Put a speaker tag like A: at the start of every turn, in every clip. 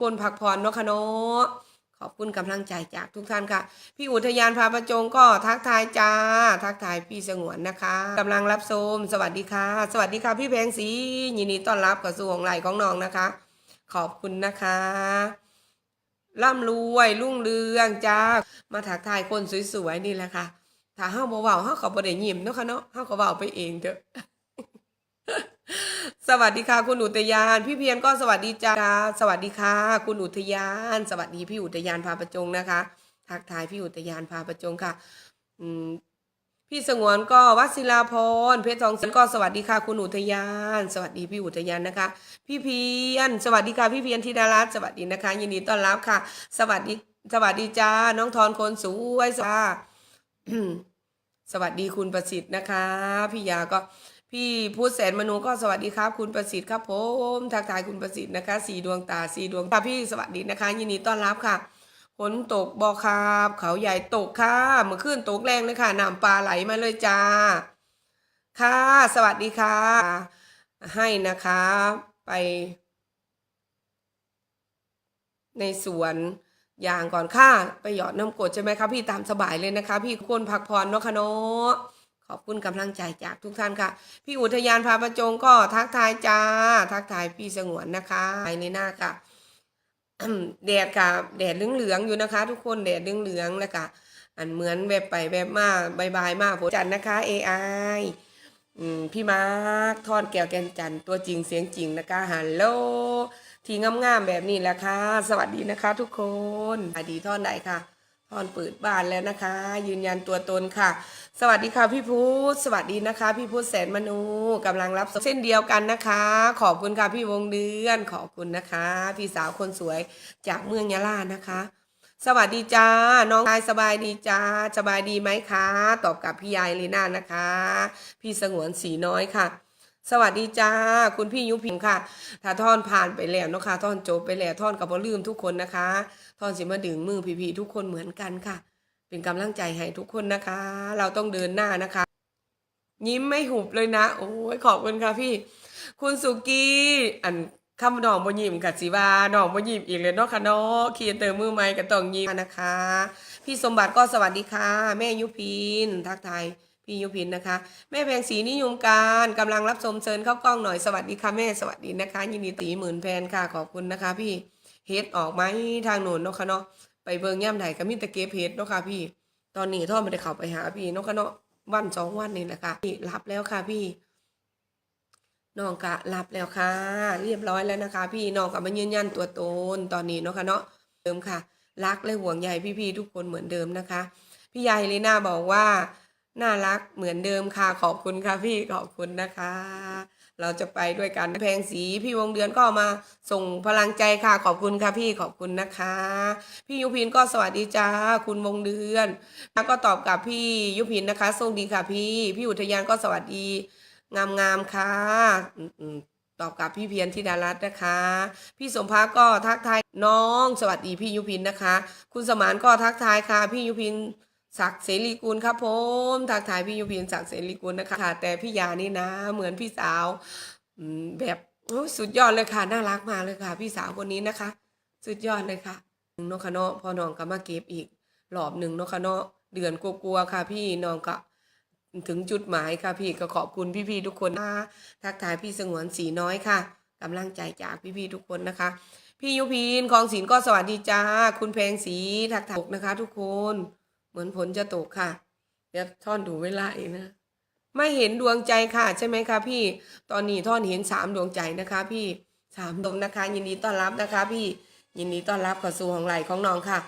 A: คนพักผ่อนเนาะค่ะเนาะขอบคุณกำลังใจจากทุกท่านค่ะ พี่อุทยานพาประจงก็ทักทายจ้า ทักทายพี่สงวนนะคะกำลังรับชมสวัสดีค่ะ สวัสดีค่ะ พี่แพงศรียินดีต้อนรับกับสู่ของไหลของน้องนะคะ ขอบคุณนะคะร่ำรวยรุ่งเรืองจ้ามาทักทายคนสวยๆนี่แหละค่ะถ้าเฮาบ่เว้าเฮาก็บ่ได้ยิ้มเนาะค่ะเนาะเฮาก็เว้าไปเองเถอะ สวัสดีค่ะ คุณอุทยาน พี่เพียรก็สวัสดีจ้าสวัสดีค่ะ คุณอุทยาน สวัสดีพี่อุทยานพาประจงนะคะทักทายพี่อุทยานพาประจงค่ะพี่สงวนก็วัศิลาพรเพชรทองศรีก็สวัสดีค่ะคุณอุทยาน สวัสดีพี่อุทยานนะคะ พี่เพียรสวัสดีค่ะพี่เพียรธิดารัตน์สวัสดีนะคะ ยินดีต้อนรับค่ะ สวัสดีสวัสดีจ้าน้องทอนคนสวยสวัสดีสวัสดีคุณประสิทธิ์นะคะ พี่ยาก็ พี่พูดแสนมนูก็สวัสดีครับ คุณประสิทธิ์ครับผมทักทายคุณประสิทธิ์นะคะสีดวงตาสีดวงตาพี่สวัสดีนะคะ ยินดีต้อนรับค่ะฝนตกบอครับเขาใหญ่ตกค่ะเมื่อคืนตกแรงเลยค่ะน้ำปลาไหลมาเลยจ้า ค่ะ สวัสดีค่ะ ให้นะคะไป ในสวนยางก่อนค่ะไปหยอดน้ำกรดใช่ไหมคะพี่ตามสบายเลยนะคะ พี่ควรพักผ่อนเนาะค่ะเนาะ ขอบคุณกำลังใจจากทุกท่านค่ะ พี่อุทยานพาประจงก็ทักทายจ้า ทักทายพี่สงวนนะคะไปในหน้าค่ะแดดค่ะแดดเหลืองๆอยู่นะคะ ทุกคนแดดเหลืองๆแล้วก็อันเหมือนแบบไปแบบมาบายบายมากผมจันนะคะ AI อืมพี่มาร์คทอดแก้วแกนจันตัวจริงเสียงจริงนะคะฮัลโหลที่งามๆแบบนี้แหละค่ะ สวัสดีนะคะ ทุกคนอดีทอนไหนค่ะ ทอนเปิดบ้านแล้วนะคะ ยืนยันตัวตนค่ะ สวัสดีค่ะพี่พุธสวัสดีนะคะ พี่พุธแสนมนูกำลังรับเส้นเดียวกันนะคะ ขอบคุณค่ะพี่วงเดือนขอบคุณนะคะ พี่สาวคนสวยจากเมืองยะลานะคะ สวัสดีจ้าน้องชายสบายดีจ้าสบายดีไหมคะ ตอบกับพี่ยายลีน่านะคะ พี่สงวนสีน้อยค่ะ สวัสดีจ้า คุณพี่ยุพิมค่ะ ถ้าท่อนผ่านไปแล้วนะคะท่อนจบไปแล้วท่อนกับบ่ลืมทุกคนนะคะท่อนสิมาดึงมือพี่ๆทุกคนเหมือนกันค่ะ เป็นกำลังใจให้ทุกคนนะคะ เราต้องเดินหน้านะคะ ยิ้มไม่หุบเลยนะ โอ้ยขอบคุณค่ะพี่ คุณสุกี้อันคำดองบ่ยิ้มกับสิว่าดองบ่ยิ้มอีกเลยเนาะค่ะเนาะเขียนเติมมือใหม่ก็ต้องยิ้มนะคะ พี่สมบัติก็สวัสดีค่ะ แม่ยุพินทักทาย พี่ยุพินนะคะ แม่แพงศรีนิยมการกำลังรับชมเชิญเข้ากล้องหน่อยสวัสดีค่ะแม่สวัสดีนะคะ ยินดีตีหมื่นแพนค่ะขอบคุณนะคะ พี่เฮ็ดออกไหมทางโนนเนาะค่ะเนาะไปเบิงย่ำใดก็มีต่เก็บเฮดเนาะค่ะพี่ ตอนนี้ท่อไม่ได้เข้าไปหาพี่เนาะค่ะเนาะวันสองวันนี่แหละค่ะพี่รับแล้วค่ะพี่น้องกะรับแล้วค่ะ เรียบร้อยแล้วนะคะ พี่น้องกะมายืนยันตัวตนตอนนี้เนาะค่ะเนาะเดิมค่ะ รักและห่วงใยพี่ๆทุกคนเหมือนเดิมนะคะ พี่ยายเลน่าบอกว่า น่ารักเหมือนเดิมค่ะขอบคุณค่ะพี่ขอบคุณนะคะ เราจะไปด้วยกันแพงสีพี่วงเดือนก็มาส่งพลังใจค่ะขอบคุณค่ะพี่ขอบคุณนะคะ พี่ยุพินก็สวัสดีจ้าคุณวงเดือนแล้วก็ตอบกับพี่ยุพินนะคะส่งดีค่ะพี่ พี่อุทยานก็สวัสดี งามงามค่ะตอบกับพี่เพียรธิดารัตน์นะคะ พี่สมภาก็ทักทายน้อง สวัสดีพี่ยุพินนะคะ คุณสมานก็ทักทายค่ะพี่ยุพิน ศักเสรีกุลครับผมทักทายพี่ยุพินศักเสรีกุลนะคะ แต่พี่ยานี่นะ เหมือนพี่สาวแบบสุดยอดเลยค่ะ น่ารักมากเลยค่ะ พี่สาวคนนี้นะคะ สุดยอดเลยค่ะหนึ่งนาะค่ะเนาะพอน้องก็มาเก็บอีกรอบหนึ่งนาะค่ะเนาะเดือนกลัวๆค่ะ พี่น้องก็ถึงจุดหมายค่ะพี่ก็ขอบคุณพี่ๆทุกคนนะทักทายพี่สงวนสีน้อยค่ะกำลังใจจากพี่ๆทุกคนนะคะ พี่ยุพินคลองศิลก็สวัสดีจ้าคุณเพลงสีทักทายตกนะคะ ทุกคน เหมือนฝนจะตกค่ะเดี๋ยวท่อนดูเวลาเองนะไม่เห็นดวงใจค่ะ ใช่ไหมคะพี่ตอนนี้ท่อนเห็นสามดวงใจนะคะ พี่สามดวงนะคะ ยินดีต้อนรับนะคะ พี่ยินดีต้อนรับเข้าสู่ของไหลของน้องค่ะ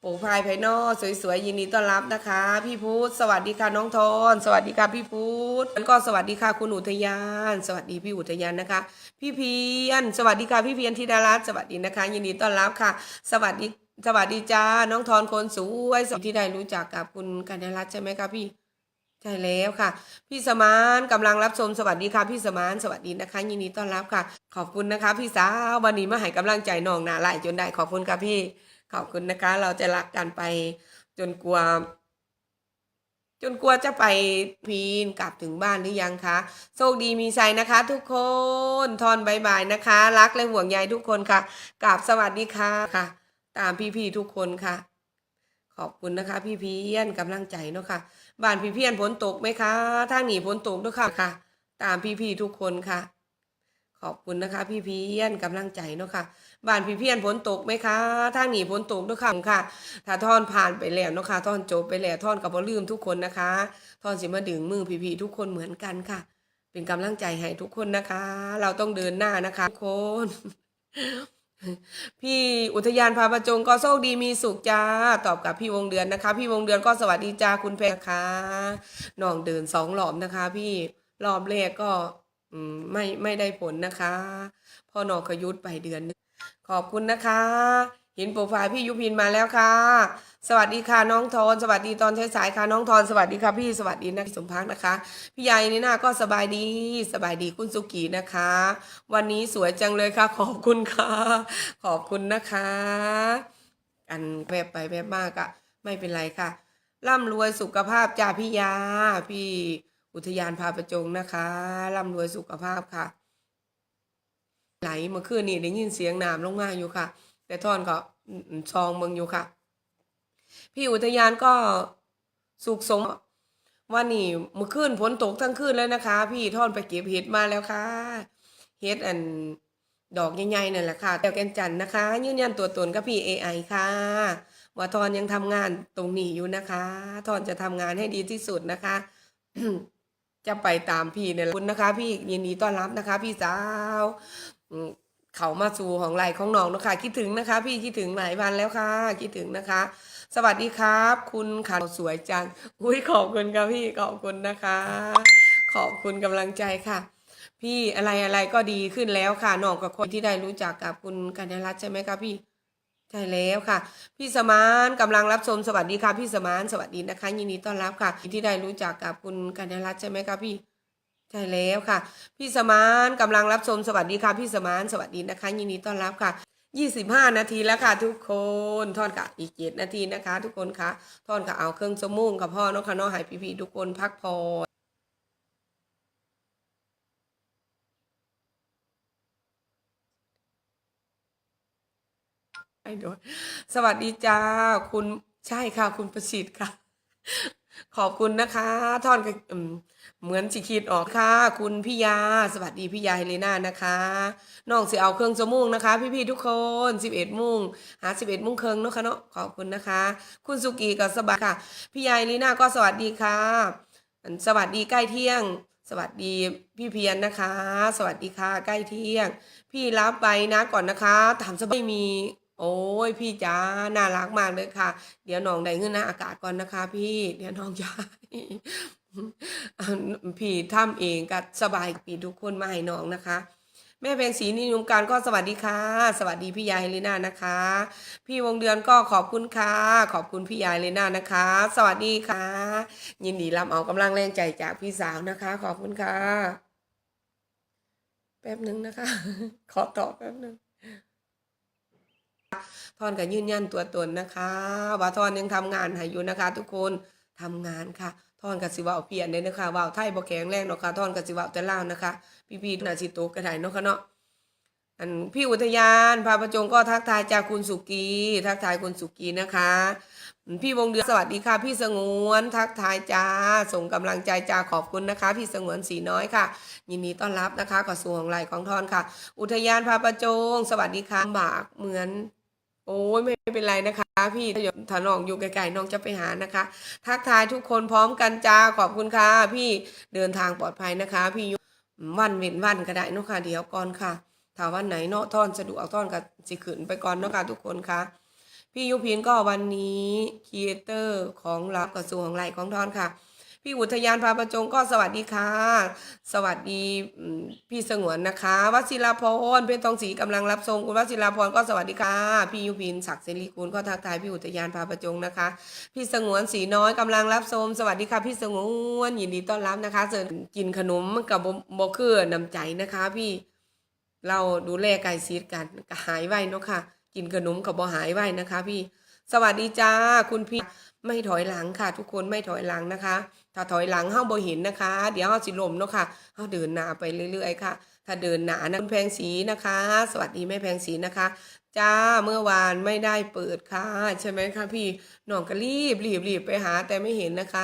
A: โปรไฟล์ภายนอกสวยๆยินดีต้อนรับนะคะ พี่พุธสวัสดีค่ะน้องทอนสวัสดีค่ะพี่พุธแล้วก็สวัสดีค่ะคุณอุทยาน สวัสดีพี่อุทยานนะคะ พี่เพียน สวัสดีค่ะพี่เพียนธิดารัตน์สวัสดีนะคะ ยินดีต้อนรับค่ะ สวัสดี สวัสดีจ้า น้องทอนคนสวยสวัสดีที่ได้รู้จักกับคุณกัญญารัตน์ใช่ไหมคะพี่ ใช่แล้วค่ะ พี่สมานกำลังรับชมสวัสดีค่ะ พี่สมานสวัสดีนะคะ ยินดีต้อนรับค่ะ ขอบคุณนะคะ พี่สาววันนี้มาให้กำลังใจน้องนาไหลจนได้ขอบคุณค่ะพี่ ขอบคุณนะคะ เราจะรักกันไป จนกว่าจนกลัวจะไปพีนกลับถึงบ้านหรือยังคะโชคดีมีชัยนะคะ ทุกคนทอนบายบายนะคะ รักและห่วงใยทุกคนค่ะกราบสวัสดีค่ะค่ะ ตามพี่ๆทุกคนค่ะ ขอบคุณนะคะ พี่เพียนกำลังใจเนาะค่ะบ้านพี่เพียนฝนตกไหมคะทางหนีฝนตกด้วยค่ะค่ะ ตามพี่ๆทุกคนค่ะ ขอบคุณนะคะ พี่เพียนกำลังใจเนาะค่ะบ้านพี่เพียนฝนตกไหมคะทางหนีฝนตกด้วยค่ะค่ะ ถ้าท่อนผ่านไปแล้วเนาะค่ะท่อนจบไปแล้วท่อนกับบ่ลืมทุกคนนะคะท่อนสิมาดึงมือพี่ๆทุกคนเหมือนกันค่ะ เป็นกำลังใจให้ทุกคนนะคะ เราต้องเดินหน้านะคะทุกคน พี่อุทยานพาประจงก็โชคดีมีสุขจ้า ตอบกับพี่วงเดือนนะคะ พี่วงเดือนก็สวัสดีจ้าคุณเพชรนะคะน้องเดินสองหลอมนะคะ พี่รอบแรกก็อืมไม่ไม่ได้ผลนะคะ พอหนอกขยุดไปเดือน ขอบคุณนะคะ เห็นโปรไฟล์พี่ยุพินมาแล้วค่ะ สวัสดีค่ะน้องทอนสวัสดีตอนใช้สายค่ะน้องทอนสวัสดีค่ะพี่สวัสดีนะสมพักนะคะ พี่ยายนี่นาก็สบายดีสบายดีคุณสุกีนะคะ วันนี้สวยจังเลยค่ะ ขอบคุณค่ะ ขอบคุณนะคะ อันแบบไปแบบมากอะไม่เป็นไรค่ะร่ำรวยสุขภาพจ้าพี่ยา พี่อุทยานพาประจงนะคะร่ำรวยสุขภาพค่ะ ไหลเมื่อคืนนี่ได้ยินเสียงน้ำลงมาอยู่ค่ะ แต่ท่อนก็ซองเมืองอยู่ค่ะ พี่อุทยานก็สุขสมวันนี้มื่อคืนฝนตกทั้งคืนแล้วนะคะ พี่ท่อนไปเก็บเห็ดมาแล้วค่ะเฮ็ดอันดอกใหญ่ๆนั่นแหละค่ะแก้วแกนจันนะคะ ยืนยันตัวตนกับพี่ AI ค่ะ ว่าทอนยังทำงานตรงนี้อยู่นะคะ ทอนจะทำงานให้ดีที่สุดนะคะ จะไปตามพี่เนี่ยคุณนะคะ พี่ยินดีต้อนรับนะคะ พี่สาวอื เขามาสู่ของไหลของน้องนะคะคิดถึงนะคะ พี่คิดถึงหลายวันแล้วค่ะ คิดถึงนะคะ สวัสดีครับ คุณค่ะสวยจังอุ้ยขอบคุณครับพี่ขอบคุณนะคะ ขอบคุณกำลังใจค่ะ พี่อะไรอะไรก็ดีขึ้นแล้วค่ะน้องกับคนที่ได้รู้จักกับคุณกัญญรัตน์ใช่ไหมคะพี่ใช่แล้วค่ะ พี่สมานกำลังรับชมสวัสดีค่ะ พี่สมานสวัสดีนะคะ ยินดีต้อนรับค่ะ ที่ได้รู้จักกับคุณกัญญรัตน์ใช่ไหมคะพี่ ใช่แล้วค่ะ พี่สมานกำลังรับชมสวัสดีค่ะ พี่สมานสวัสดีนะคะ ยินดีต้อนรับค่ะ25นาทีแล้วค่ะ ทุกคนทอนกะอีกเจ็ดนาทีนะคะ ทุกคนคะทอนกะเอาเครื่องสมุงกับพ่อเนาะค่ะนาะให้พี่ๆทุกคนพักผ่อไอ้ดสวัสดีจ้า คุณใช่ค่ะ คุณประสิทธิ์ค่ะ ขอบคุณนะคะ ท่อนเหมือนสิคิดออกค่ะ คุณพี่ยา สวัสดีพี่ยาเฮเลนานะคะน้องสิเอาเครื่องสมุงนะคะ พี่ๆทุกคนสิบเอ็ดโมงหาสิบเอ็ดโมงครึ่งเนาะค่ะเนาะขอบคุณนะคะ คุณสุกีก็สบายค่ะพี่ยาเฮเลนาก็สวัสดีค่ะ สวัสดีใกล้เที่ยง สวัสดีพี่เพียรนะคะ สวัสดีค่ะ ใกล้เที่ยง พี่รับไปนะก่อนนะคะถามสบายมี โอ้ยพี่จ้าน่ารักมากเลยค่ะ เดี๋ยวน้องได้เงินหน้าอากาศก่อนนะคะ พี่เดี๋ยวน้องจะพี่ทำเองก็สบายปีทุกคนมาให้น้องนะคะ แม่เพลงศรีนิยมการก็สวัสดีค่ะ สวัสดีพี่ยายเฮเลนานะคะ พี่วงเดือนก็ขอบคุณค่ะ ขอบคุณพี่ยายเฮเลนานะคะ สวัสดีค่ะ ยินดีรับเอากำลังแรงใจจากพี่สาวนะคะ ขอบคุณค่ะ แป๊บหนึ่งนะคะ ขอตอบแป๊บหนึ่ง ทอนก็ยืนยันตัวตนนะคะ ว่าทอนยังทำงานให้อยู่นะคะ ทุกคนทำงานค่ะทอนกับสิว่าเปลี่ยนเลยนะคะเว่าไทยบ่แข็งแรงเนาะค่ะทอนกับสิว่าแต่ลานะคะ พี่ๆน่าสิโตกระไดเนาะค่ะเนาะอันพี่อุทยานพาประจงก็ทักทายจากคุณสุกีทักทายคุณสุกีนะคะ พี่วงเดือนสวัสดีค่ะ พี่สงวน ทักทายจ้าส่งกำลังใจจ้าขอบคุณนะคะ พี่สงวนสีน้อยค่ะ ยินดีต้อนรับนะคะกระทรวงไหลของทอนค่ะ อุทยานพาประจง สวัสดีค่ะบากเหมือน โอ้ยไม่เป็นไรนะคะ พี่ถ้าอยู่ถ้านองอยู่ไกลๆน้องจะไปหานะคะ ทักทายทุกคนพร้อมกันจ้าขอบคุณค่ะ พี่เดินทางปลอดภัยนะคะ พี่ยูวันเว้นวันก็ได้เนาะค่ะเดี๋ยวก่อนค่ะถ้าวันไหนเนาะท่อนสะดวกท่อนกับสิขืนไปก่อนเนาะค่ะทุกคนค่ะ พี่ยุพินก็วันนี้ครีเอเตอร์ของรับกระทรวงไหลของทอนค่ะ พี่อุทยานพาประจงก็สวัสดีค่ะ สวัสดีพี่สงวนนะคะวชิราพรเพชรทองศรีกำลังรับชมคุณวชิราพรก็สวัสดีค่ะ พี่ยุพินศักดิ์เสรีกุลก็ทักทายพี่อุทยานพาประจงนะคะ พี่สงวนสีน้อยกำลังรับชมสวัสดีค่ะ พี่สงวนยินดีต้อนรับนะคะเชิญกินขนมกับโบคือน้ำใจนะคะ พี่เราดูแลไก่ซีดกันหายไวเนาะค่ะ กินขนมกับบ่หายไวนะคะ พี่ สวัสดีจ้าคุณพี่ไม่ถอยหลังค่ะ ทุกคนไม่ถอยหลังนะคะ ถ้าถอยหลังเฮาบ่เห็นนะคะ เดี๋ยวเฮาสิลมเนาะค่ะเฮาเดินหนาไปเรื่อยๆค่ะ ถ้าเดินหนานะคุณแพงสีนะคะ สวัสดีแม่แพงสีนะคะ จ้าเมื่อวานไม่ได้เปิดค่ะ ใช่ไหมคะพี่น้องก็รีบรีบรีบไปหาแต่ไม่เห็นนะคะ